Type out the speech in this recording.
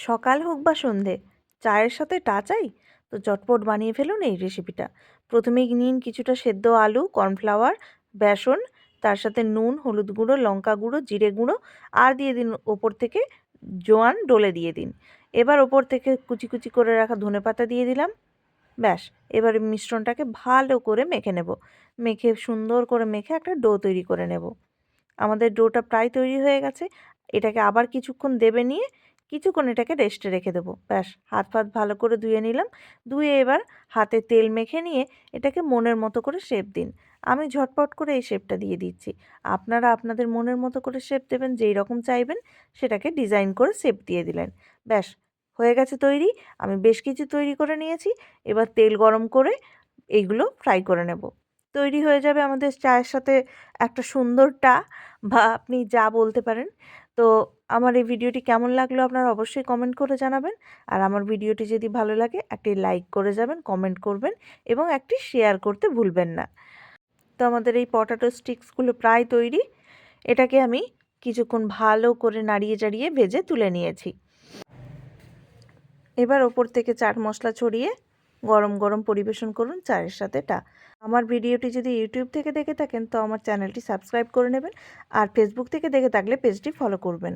সকাল হোক বা সন্ধে, চায়ের সাথে টা চাই, তো চটপট বানিয়ে ফেলুন এই রেসিপিটা প্রথমেই নিন কিছুটা সেদ্ধ আলু কর্নফ্লাওয়ার বেসন, তার সাথে নুন, হলুদ গুঁড়ো, লঙ্কা গুঁড়ো, জিরে গুঁড়ো, আর দিয়ে দিন ওপর থেকে জোয়ান ডলে দিয়ে দিন। এবার ওপর থেকে কুচি কুচি করে রাখা ধনেপাতা দিয়ে দিলাম। ব্যাস, এবার মিশ্রণটাকে ভালো করে মেখে নেব। মেখে সুন্দর করে মেখে একটা ডো তৈরি করে নেব। আমাদের ডোটা প্রায় তৈরি হয়ে গেছে। এটাকে আবার কিছুক্ষণ দেবে নিয়ে কিছুক্ষণ এটাকে রেস্টে রেখে দেবো। ব্যাস, হাত ফাত ভালো করে ধুয়ে নিলাম। ধুয়ে এবার হাতে তেল মেখে নিয়ে এটাকে মনের মতো করে শেপ দিন। আমি ঝটপট করে এই শেপটা দিয়ে দিচ্ছি। আপনারা আপনাদের মনের মতো করে শেপ দেবেন, যেই রকম চাইবেন, সেটাকে ডিজাইন করে শেপ দিয়ে দিলেন। ব্যাস, হয়ে গেছে তৈরি। আমি বেশ কিছু তৈরি করে নিয়েছি। এবার তেল গরম করে এইগুলো ফ্রাই করে নেব। তৈরি হয়ে যাবে আমাদের চায়ের সাথে একটা সুন্দর টা বা আপনি যা বলতে পারেন। তো আমার এই ভিডিওটি কেমন লাগল আপনারা অবশ্যই কমেন্ট করে জানাবেন। আর আমার ভিডিওটি যদি ভালো লাগে, একটি লাইক করে যাবেন, কমেন্ট করবেন এবং একটি শেয়ার করতে ভুলবেন না। তো আমাদের এই পটাটো স্টিক্সগুলো প্রায় তৈরি। এটাকে আমি কিছুক্ষণ ভালো করে নাড়িয়ে চাড়িয়ে ভেজে তুলে নিয়েছি। এবার ওপর থেকে চাট মশলা ছড়িয়ে গরম গরম পরিবেশন করুন চায়ের সাথে টা। আমার ভিডিওটি যদি ইউটিউব থেকে দেখে থাকেন তো আমার চ্যানেলটি সাবস্ক্রাইব করে নেবেন আর ফেসবুক থেকে দেখে থাকলে পেজটি ফলো করবেন।